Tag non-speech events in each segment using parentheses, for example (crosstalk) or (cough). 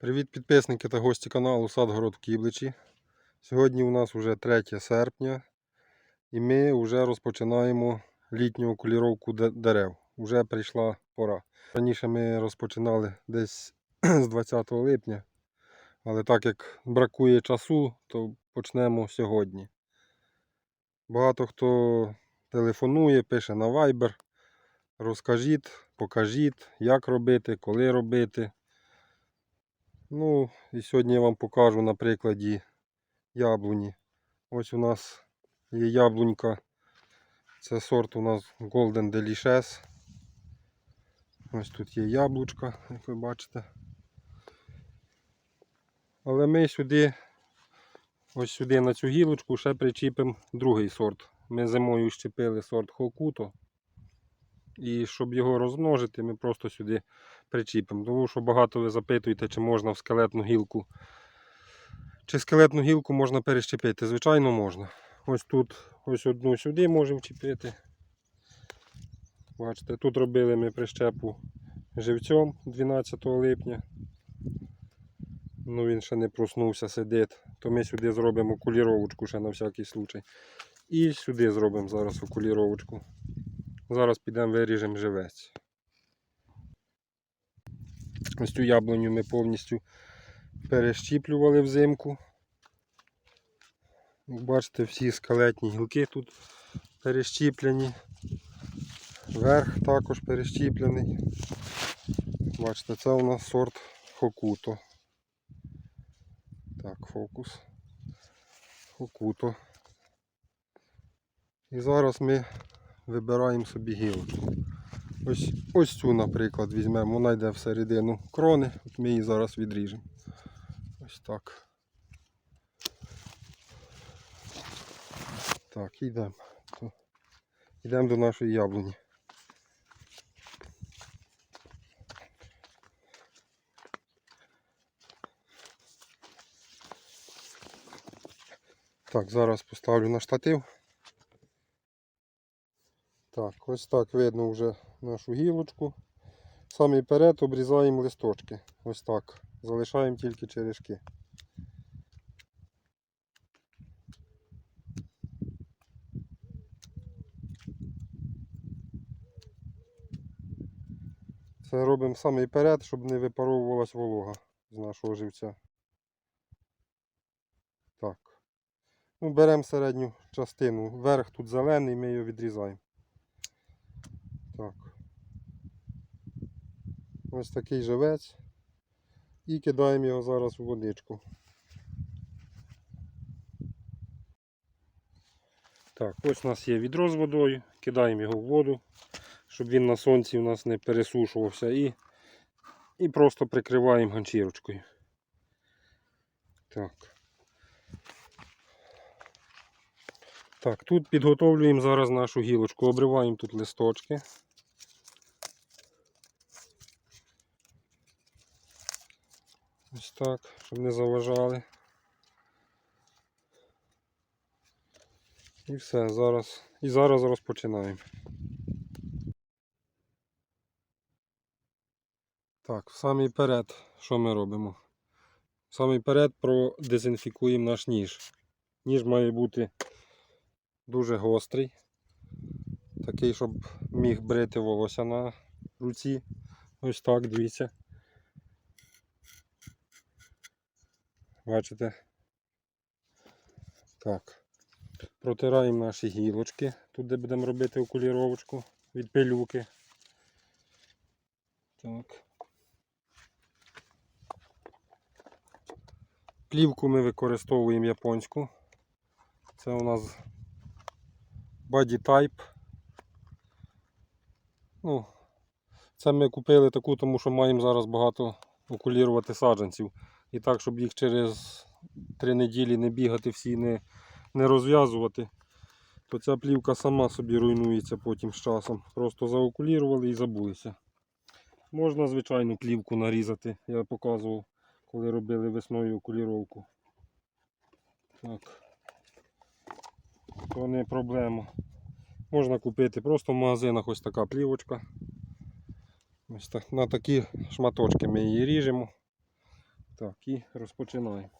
Привіт підписники та гості каналу Садгород Кібличі. Сьогодні у нас вже 3 серпня і ми вже розпочинаємо літню окуліровку дерев. Вже прийшла пора. Раніше ми розпочинали десь (clears throat) з 20 липня, але так як бракує часу, то почнемо сьогодні. Багато хто телефонує, пише на Viber. Розкажіть, покажіть, як робити, коли робити. Ну, і сьогодні я вам покажу на прикладі яблуні. Ось у нас є яблунька. Це сорт у нас Golden Delicious. Ось тут є яблучка, як ви бачите. Але ми сюди, ось сюди на цю гілочку ще причіпимо другий сорт. Ми зимою щепили сорт Хокуто. І щоб його розмножити, ми просто сюди причіпимо. Тому що багато ви запитуєте, чи можна в скелетну гілку. Чи скелетну гілку можна перещепити? Звичайно, можна. Ось тут ось одну сюди можемо чіпити. Бачите, тут робили ми прищепу живцем 12 липня. Ну він ще не проснувся, сидить. То ми сюди зробимо окуліровочку ще на всякий случай. І сюди зробимо зараз окуліровочку. Зараз підемо виріжемо живець. Ось цю яблуню ми повністю перещіплювали взимку. Як бачите, всі скелетні гілки тут перещіплені. Верх також перещіплений. Бачите, це у нас сорт Хокуто. Так, фокус. Хокуто. І зараз ми вибираємо собі гілочку. Ось, ось цю, наприклад, візьмемо, вона йде всередину крони, от ми її зараз відріжемо. Ось так. Так, йдемо. Йдемо до нашої яблуні. Так, зараз поставлю на штатив. Так, ось так видно вже нашу гілочку. Самий перед обрізаємо листочки. Ось так. Залишаємо тільки черешки. Це робимо самий перед, щоб не випаровувалась волога з нашого живця. Так. Ну, беремо середню частину. Верх тут зелений, ми його відрізаємо. Так. Ось такий живець. І кидаємо його зараз у водичку. Так, ось у нас є відро з водою, кидаємо його в воду, щоб він на сонці у нас не пересушувався і, і просто прикриваємо ганчірочкою. Так. Так, тут підготовлюємо зараз нашу гілочку, обриваємо тут листочки. Ось так, щоб не заважали. І все, зараз. І зараз розпочинаємо. Так, в самий перед, що ми робимо? В самий перед продезінфікуємо наш ніж. Ніж має бути дуже гострий. Такий, щоб міг брити волосся на руці. Ось так, дивіться. Бачите? Так. Протираємо наші гілочки, тут де будемо робити окуліровочку від пилюки. Так. Плівку ми використовуємо японську. Це у нас Body Type. Ну, це ми купили таку, тому що маємо зараз багато окулірувати саджанців. І так, щоб їх через три неділі не бігати всі, не, не розв'язувати, то ця плівка сама собі руйнується потім з часом. Просто заокулірували і забулися. Можна звичайну плівку нарізати, я показував, коли робили весною окуліровку. Так. То не проблема. Можна купити просто в магазинах ось така плівочка. Ось так, на такі шматочки ми її ріжемо. Так, і розпочинаємо.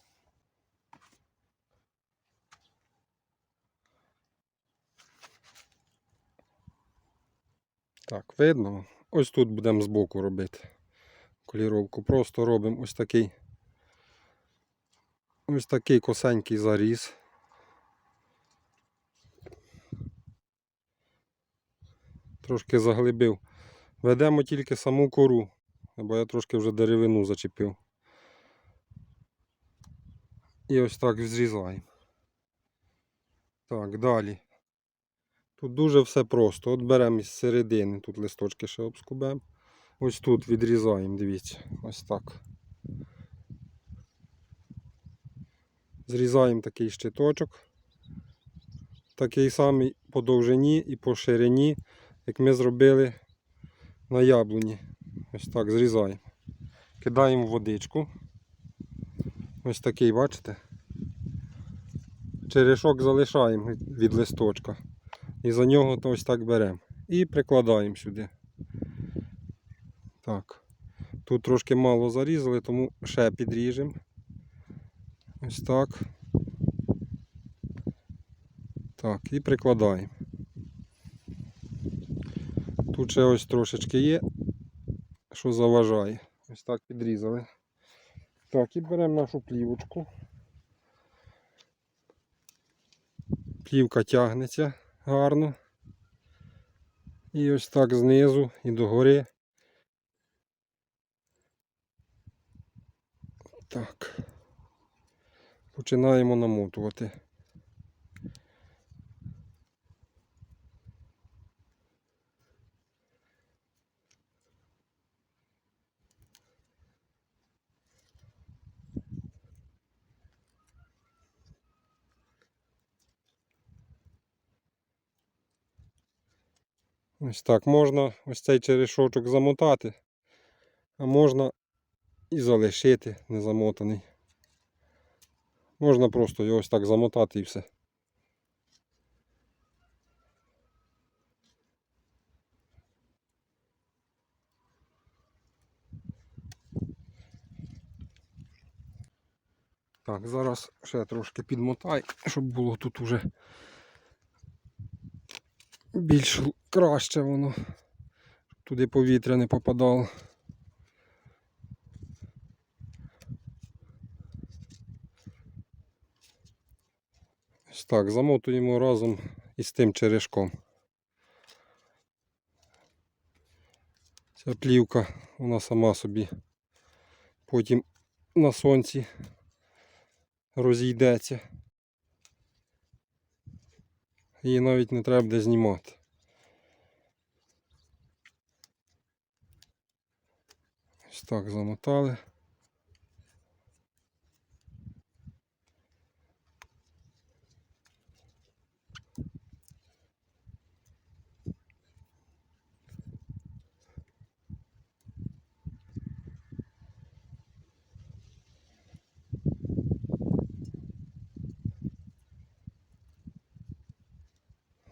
Так, видно. Ось тут будемо збоку робити коліровку. Просто робимо ось такий ось такий косенький заріз. Трошки заглибив. Ведемо тільки саму кору, бо я трошки вже деревину зачепив. І ось так зрізаємо. Так, далі. Тут дуже все просто. От беремо із середини, тут листочки ще обскубемо. Ось тут відрізаємо, дивіться, ось так. Зрізаємо такий щиточок. Такий самий по довжині і по ширині, як ми зробили на яблуні. Ось так зрізаємо. Кидаємо водичку. Ось такий, бачите? Черешок залишаємо від листочка. І за нього то ось так беремо. І прикладаємо сюди. Так. Тут трошки мало зарізали, тому ще підріжемо. Ось так. Так, і прикладаємо. Тут ще ось трошечки є, що заважає. Ось так підрізали. Так, і беремо нашу плівочку. Плівка тягнеться гарно. І ось так знизу і догори. Так. Починаємо намотувати. Ось так можна ось цей черешочок замотати, а можна і залишити незамотаний. Можна просто його ось так замотати і все. Так, зараз ще трошки підмотай, щоб було тут уже більш краще воно. Туди повітря не попадало. Ось так, замотуємо разом із тим черешком. Ця плівка, вона сама собі потім на сонці розійдеться. Її навіть не треба буде знімати. Ось так замотали.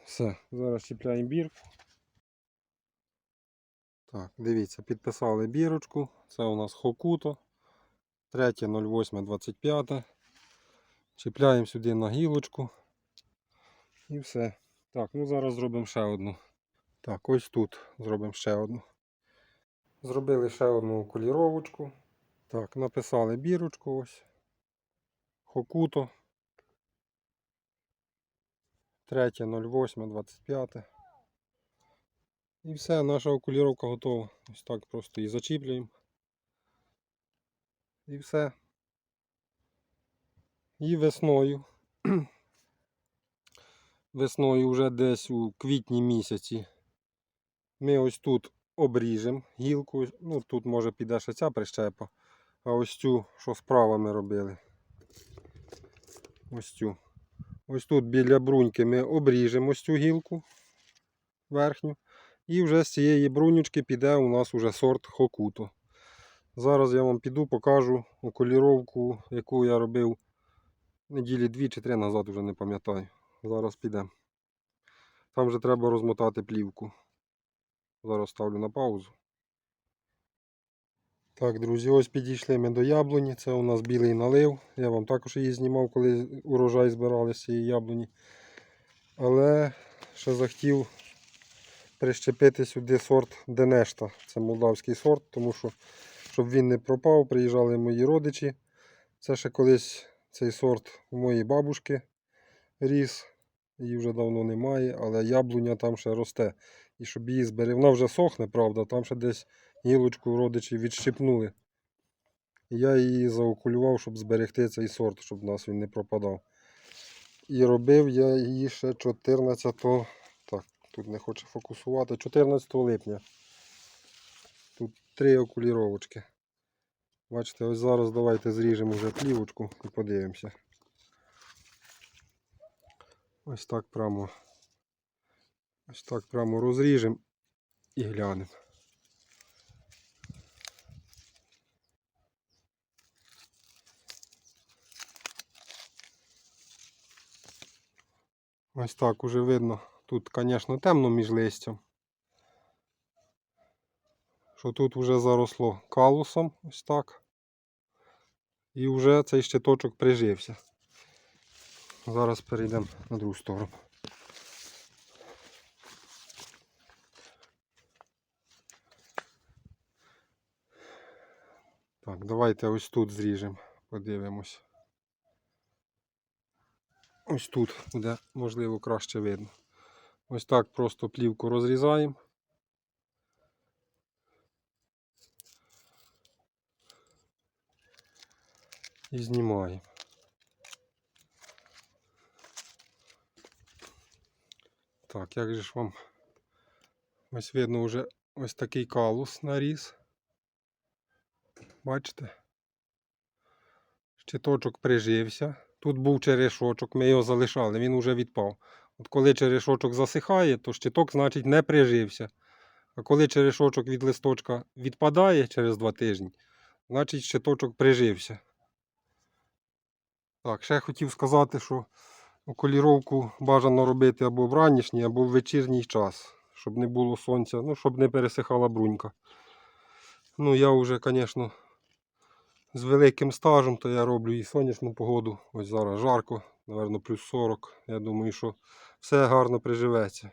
Все, зараз чіпляємо бірку. Так, дивіться, підписали бірочку. Це у нас Хокуто. 3.08.25. Чіпляємо сюди на гілочку. І все. Так, ну зараз зробимо ще одну. Так, ось тут зробимо ще одну. Зробили ще одну окуліровочку. Так, написали бірочку ось. Хокуто. 3.08.25. І все, наша окуліровка готова. Ось так просто її зачіплюємо. І все. І весною. (clears throat) Весною вже десь у квітні місяці. Ми ось тут обріжемо гілку. Ну тут може піде ще ця прищепа. А ось цю, що справа ми робили. Ось цю. Ось тут біля бруньки ми обріжемо ось цю гілку верхню. І вже з цієї брунючки піде у нас уже сорт Хокуто. Зараз я вам піду покажу окуліровку, яку я робив неділі дві чи три назад, вже не пам'ятаю. Зараз підемо. Там вже треба розмотати плівку. Зараз ставлю на паузу. Так, друзі, ось підійшли ми до яблуні. Це у нас білий налив. Я вам також її знімав, коли урожай збирали з цієї яблуні. Але ще захотів прищепити сюди сорт Денешта. Це молдавський сорт, тому що щоб він не пропав, приїжджали мої родичі. Це ще колись цей сорт у моєї бабушки ріс. Її вже давно немає, але яблуня там ще росте. І щоб її зберегти, вона вже сохне, правда, там ще десь гілочку родичі відщипнули. Я її заокулював, щоб зберегти цей сорт, щоб у нас він не пропадав. І робив я її ще 14, так, тут не хоче фокусувати, 14 липня. Тут три окуліровочки. Бачите, ось зараз давайте зріжемо вже плівочку і подивимося. Ось так прямо. Ось так прямо розріжемо і глянемо. Ось так уже видно. Тут, звісно, темно між листям. Що тут вже заросло калусом, ось так. І вже цей щиточок прижився. Зараз перейдемо на другу сторону. Так, давайте ось тут зріжемо, подивимось. Ось тут буде, можливо, краще видно. Ось так просто плівку розрізаємо. І знімаємо. Так, як же ж вам ось видно вже ось такий калус наріс. Бачите? Щиточок прижився. Тут був черешочок, ми його залишали, він вже відпав. От коли черешочок засихає, то щиток, значить, не прижився. А коли черешочок від листочка відпадає через два тижні, значить щиточок прижився. Так, ще хотів сказати, що околіровку бажано робити або в ранішній, або в вечірній час, щоб не було сонця, ну, щоб не пересихала брунька. Ну, я вже, звісно, з великим стажем, то я роблю і сонячну погоду. Ось зараз жарко, напевно, плюс 40. Я думаю, що все гарно приживеться.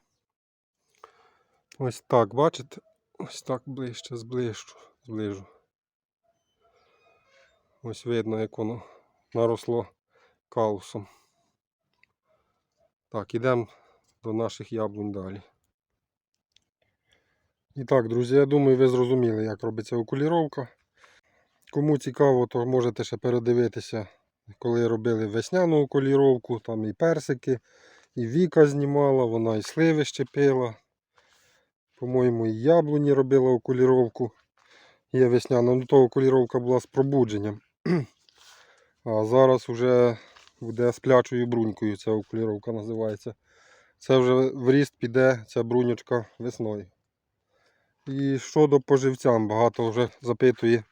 Ось так, бачите? Ось так ближче, зближу. зближу. Ось видно, як воно наросло каусом. Так, ідемо до наших яблунь далі. І так, друзі, я думаю, ви зрозуміли, як робиться окуліровка. Кому цікаво, то можете ще передивитися, коли робили весняну окуліровку, там і персики, і Віка знімала, вона і сливи щепила. По-моєму, і яблуні робила окуліровку. Є весняна, ну то окуліровка була з пробудженням. (clears throat) А зараз вже буде сплячою брунькою, ця окуліровка називається. Це вже в ріст піде ця бруньочка весною. І щодо поживцям, багато вже запитує.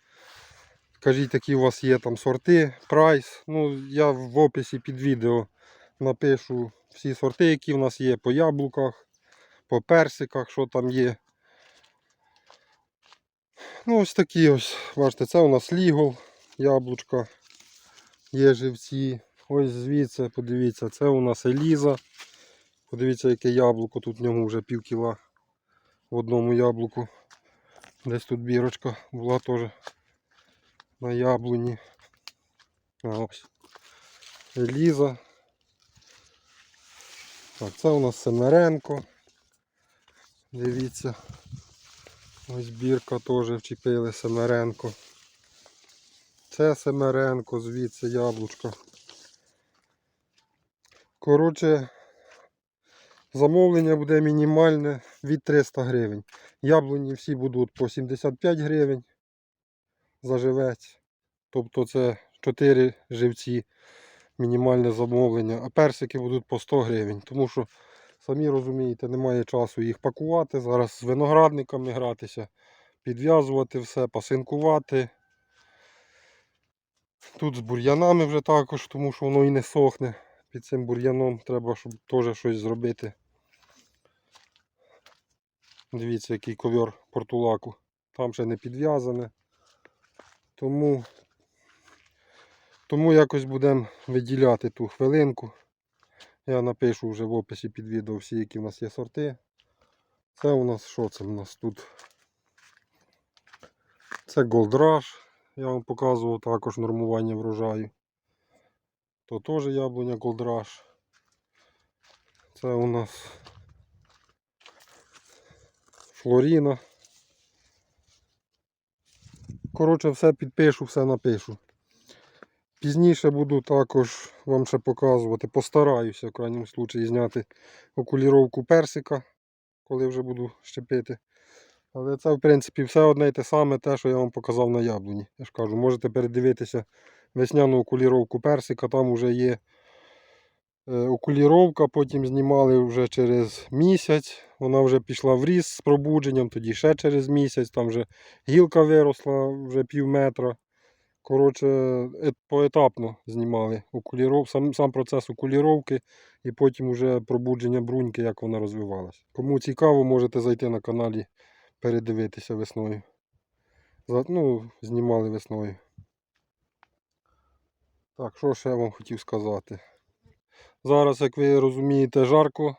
Кажіть, які у вас є там сорти, прайс. Ну, я в описі під відео напишу всі сорти, які в нас є по яблуках, по персиках, що там є. Ну, ось такі ось, бачите, це у нас лігол, яблучка, є живці. Ось звідси, подивіться, це у нас Еліза. Подивіться, яке яблуко, тут в ньому вже пів кіла в одному яблуку. Десь тут бірочка була теж на яблуні. Ось. Еліза. Так, це у нас Семеренко. Дивіться. Ось бірка теж вчепили Семеренко. Це Семеренко, звідси яблучко. Коротше, замовлення буде мінімальне від 300 гривень. Яблуні всі будуть по 75 гривень за живець. Тобто це 4 живці мінімальне замовлення, а персики будуть по 100 гривень. Тому що, самі розумієте, немає часу їх пакувати. Зараз з виноградниками гратися, підв'язувати все, пасинкувати. Тут з бур'янами вже також, тому що воно і не сохне. Під цим бур'яном треба, щоб теж щось зробити. Дивіться, який ковер портулаку. Там ще не підв'язане. Тому, тому якось будемо виділяти ту хвилинку. Я напишу вже в описі під відео всі, які в нас є сорти. Це у нас що це у нас тут? Це Rush. Я вам показував також нормування врожаю. То теж яблуня Rush. Це у нас Флоріна. Коротше, все підпишу, все напишу. Пізніше буду також вам ще показувати. Постараюся в крайньому случаї зняти окуліровку персика, коли вже буду щепити. Але це, в принципі, все одне і те саме, те, що я вам показав на яблуні. Я ж кажу, можете передивитися весняну окуліровку персика, там вже є е, окуліровка, потім знімали вже через місяць. Вона вже пішла в ріс з пробудженням, тоді ще через місяць, там вже гілка виросла вже пів метра. Коротше, е- поетапно знімали окуліров... сам, сам процес окуліровки і потім вже пробудження бруньки, як вона розвивалась. Кому цікаво, можете зайти на каналі, передивитися весною. Ну, знімали весною. Так, що ще я вам хотів сказати? Зараз, як ви розумієте, жарко.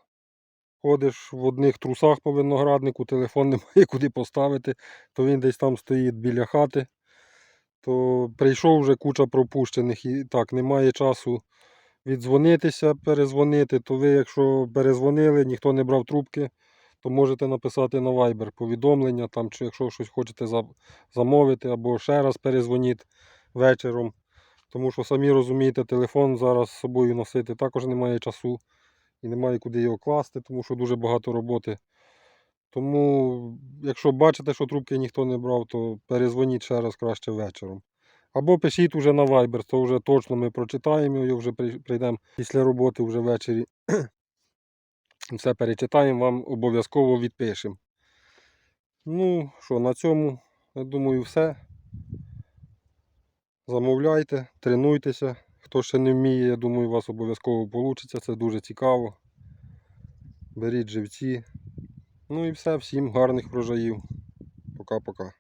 Ходиш в одних трусах по винограднику, телефон (laughs) немає куди поставити, то він десь там стоїть біля хати. То прийшов вже куча пропущених і так, немає часу віддзвонитися, перезвонити. То ви, якщо перезвонили, ніхто не брав трубки, то можете написати на Viber повідомлення, там, чи якщо щось хочете замовити, або ще раз перезвоніть вечором. Тому що самі розумієте, телефон зараз з собою носити також немає часу і немає куди його класти, тому що дуже багато роботи. Тому, якщо бачите, що трубки ніхто не брав, то перезвоніть ще раз краще вечором. Або пишіть уже на Viber, то вже точно ми прочитаємо його, вже прийдемо після роботи вже ввечері. (clears throat) Все перечитаємо, вам обов'язково відпишемо. Ну що, на цьому, я думаю, все. Замовляйте, тренуйтеся. Хто ще не вміє, я думаю, у вас обов'язково вийде. Це дуже цікаво. Беріть живці. Ну і все, всім гарних врожаїв. Пока-пока.